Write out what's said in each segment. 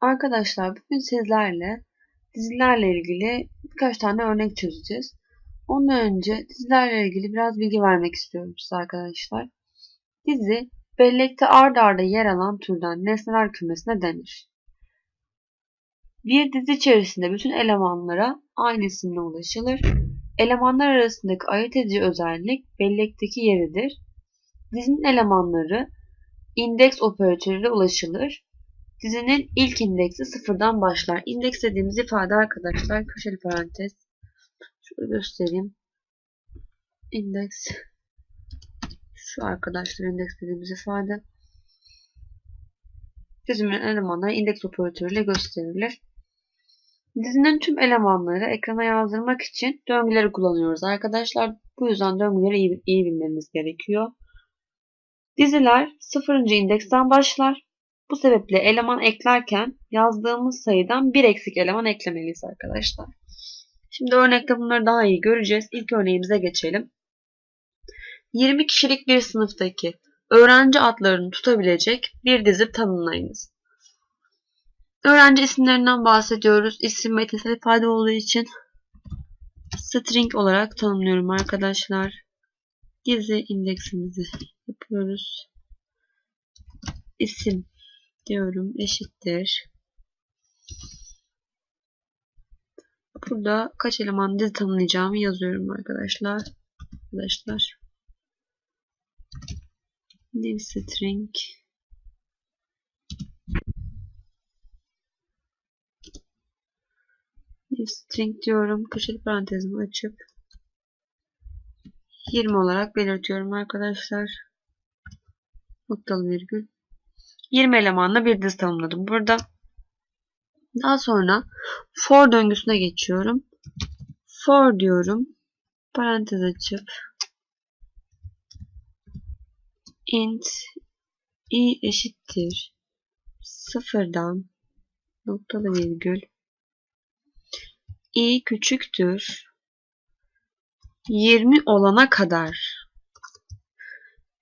Arkadaşlar bugün sizlerle dizilerle ilgili birkaç tane örnek çözeceğiz. Ondan önce dizilerle ilgili biraz bilgi vermek istiyorum size arkadaşlar. Dizi bellekte ard arda yer alan türden nesneler kümesine denir. Bir dizi içerisinde bütün elemanlara aynı isimle ulaşılır. Elemanlar arasındaki ayırt edici özellik bellekteki yeridir. Dizinin elemanları indeks operatörüyle ulaşılır. Dizinin ilk indeksi sıfırdan başlar. İndeks dediğimiz ifade arkadaşlar köşeli parantez. Şöyle göstereyim. İndeks. Şu arkadaşlar indeks dediğimiz ifade. Dizimin elemanları indeks operatörüyle gösterilir. Dizinin tüm elemanları ekrana yazdırmak için döngüleri kullanıyoruz arkadaşlar. Bu yüzden döngüleri iyi, iyi bilmemiz gerekiyor. Diziler sıfırıncı indeksten başlar. Bu sebeple eleman eklerken yazdığımız sayıdan bir eksik eleman eklemeliyiz arkadaşlar. Şimdi örnekte bunları daha iyi göreceğiz. İlk örneğimize geçelim. 20 kişilik bir sınıftaki öğrenci adlarını tutabilecek bir dizi tanımlayınız. Öğrenci isimlerinden bahsediyoruz. İsim metinsel ifade olduğu için string olarak tanımlıyorum arkadaşlar. Dizi indeksimizi yapıyoruz. İsim diyorum eşittir. Burada kaç eleman dizi tanımlayacağımı yazıyorum arkadaşlar. Arkadaşlar. Div string div string diyorum. Köşeli parantezimi açıp 20 olarak belirtiyorum arkadaşlar. Noktalı virgül. 20 elemanla bir dizi tanımladım burada. Daha sonra for döngüsüne geçiyorum. For diyorum. Parantez açıp int i eşittir sıfırdan noktalı virgül i küçüktür 20 olana kadar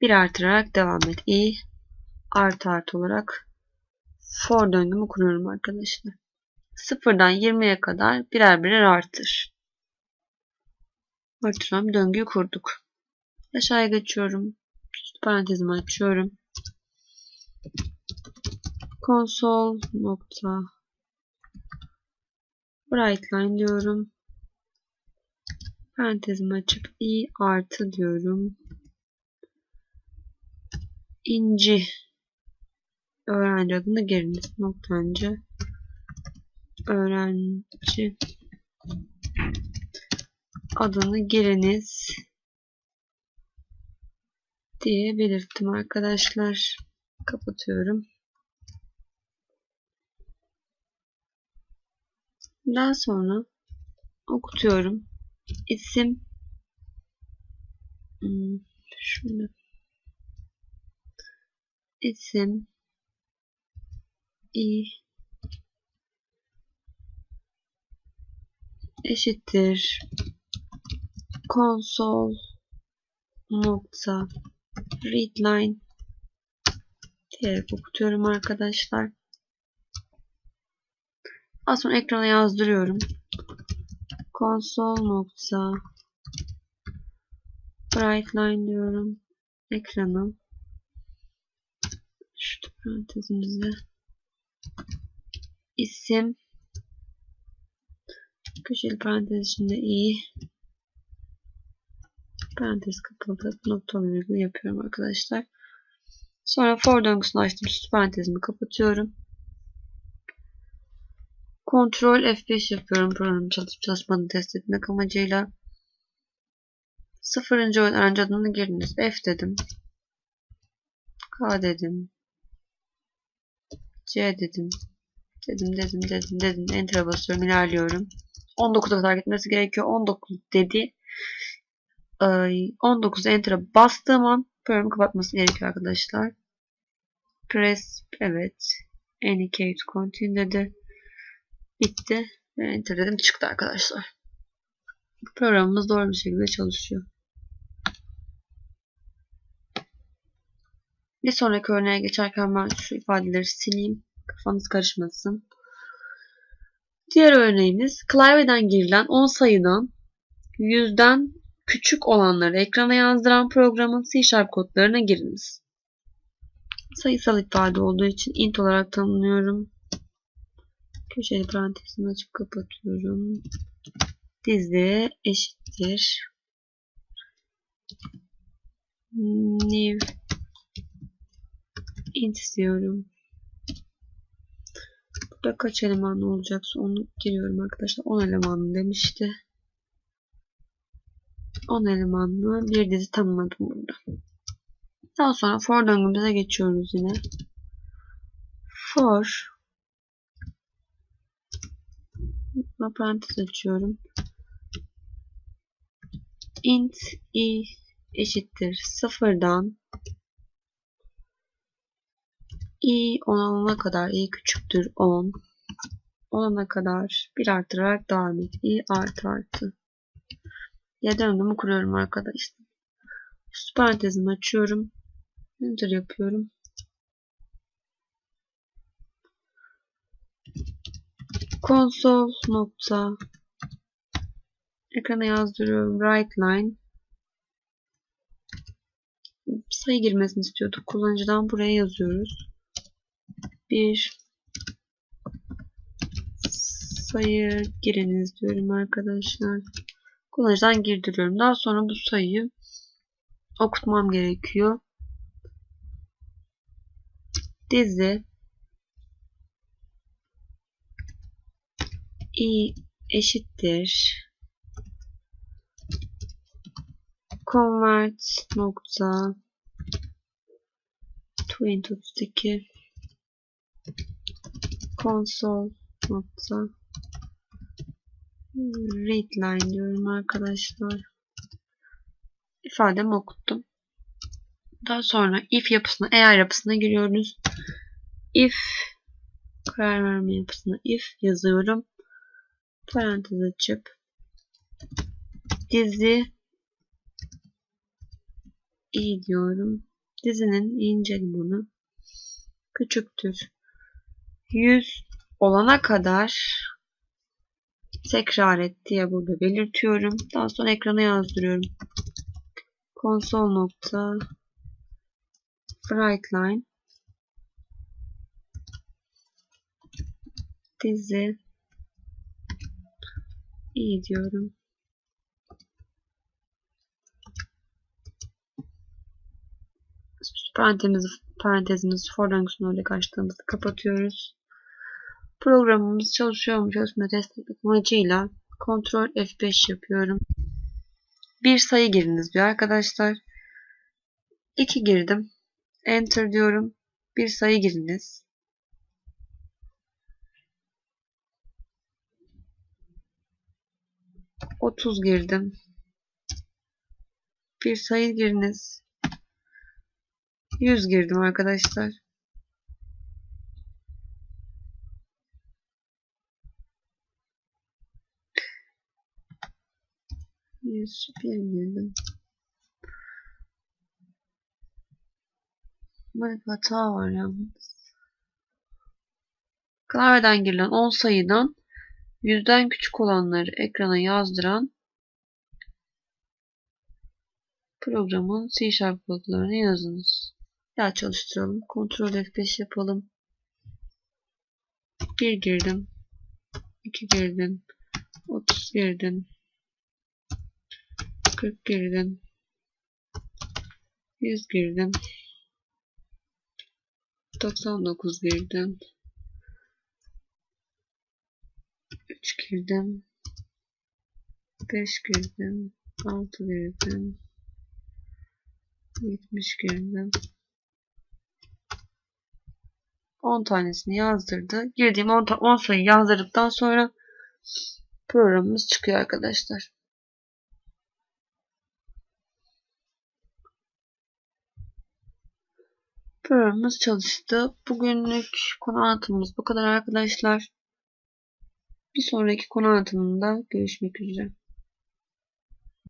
bir artırarak devam et. i artı artı olarak for döngümü kuruyorum arkadaşlar. Sıfırdan 20'ye kadar birer birer artır. Artıran döngüyü kurduk. Aşağıya geçiyorum. Parantezimi açıyorum. Console nokta brightline diyorum. Parantezimi açıp i artı diyorum. İnci öğrenci adını giriniz. Noktancı öğrenci adını giriniz diye belirttim arkadaşlar. Kapatıyorum. Daha sonra okutuyorum. İsim hmm, şöyle isim i eşittir konsol nokta readline diyerek okutuyorum arkadaşlar. Az sonra ekrana yazdırıyorum. Konsol nokta brightline diyorum. Ekrana. Şu parantezimize isim köşeli parantez içinde i parantez kapalı noktalı virgül yapıyorum arkadaşlar. Sonra for döngüsünü açtım. Süs parantezimi kapatıyorum. Ctrl F5 yapıyorum programın çalışıp çalışmadığını test etmek amacıyla. Sıfırıncı öğrenci adını giriniz. F dedim. K dedim. C dedim. Dedim dedim dedim dedim. Enter'a basıyorum. ilerliyorum. 19'a kadar gitmesi gerekiyor. 19 dedi. 19 Enter'a bastığım an programı kapatması gerekiyor arkadaşlar. Press evet. To continue dedi. Bitti. Enter dedim çıktı arkadaşlar. Programımız doğru bir şekilde çalışıyor. Bir sonraki örneğe geçerken ben şu ifadeleri sileyim. Kafanız karışmasın. Diğer örneğimiz klavyeden girilen 10 sayıdan yüzden küçük olanları ekrana yazdıran programın C Sharp kodlarına giriniz. Sayısal ifade olduğu için int olarak tanımlıyorum. Köşeli parantezimi açıp kapatıyorum. Dizi eşittir. New int istiyorum. Burada kaç elemanlı olacaksa onu giriyorum arkadaşlar. 10 elemanlı demişti. 10 elemanlı bir dizi tanımladım burada. Daha sonra for döngümüze geçiyoruz yine. For parantez açıyorum. int i eşittir sıfırdan i 10 alana kadar i küçüktür 10 olana kadar bir artırarak devam et. i artı artı diye döngümü kuruyorum arkadaşlar. Üst parantezimi açıyorum. Enter yapıyorum. Konsol nokta ekrana yazdırıyorum. Right line sayı girmesini istiyorduk. Kullanıcıdan buraya yazıyoruz. Bir sayı giriniz diyorum arkadaşlar. Kullanıcıdan girdiriyorum. Daha sonra bu sayıyı okutmam gerekiyor. Dizi i eşittir convert nokta 2032 console nokta readline diyorum arkadaşlar. İfademi okuttum. Daha sonra if yapısına, eğer yapısına giriyoruz. If karar verme yapısına if yazıyorum. Parantez açıp dizi i diyorum. Dizinin ince limonu küçüktür. 100 olana kadar tekrar et diye burada belirtiyorum. Daha sonra ekrana yazdırıyorum. Konsol nokta brightline dizi iyi diyorum. Parantezimizi, parantezimizi for döngüsünü öyle kapatıyoruz. Programımız çalışıyor mu çalışmıyor test etmek amacıyla Ctrl F5 yapıyorum. Bir sayı giriniz diyor arkadaşlar. 2 girdim. Enter diyorum. Bir sayı giriniz. Otuz girdim. Bir sayı giriniz. Yüz girdim arkadaşlar. Yüz bir girdim. Böyle bir hata var yalnız. Klavyeden girilen 10 sayıdan yüzden küçük olanları ekrana yazdıran programın C Sharp kodlarını yazınız. Ya çalıştıralım. Ctrl F5 yapalım. 1 girdim. 2 girdim. 30 girdim. 40 girdim. 100 girdim. 99 girdim. 3 girdim. 5 girdim. 6 girdim. 70 girdim. 10 tanesini yazdırdı. Girdiğim 10, 10 sayı yazdırdıktan sonra programımız çıkıyor arkadaşlar. Programımız çalıştı. Bugünlük konu anlatımımız bu kadar arkadaşlar. Bir sonraki konu anlatımında görüşmek üzere.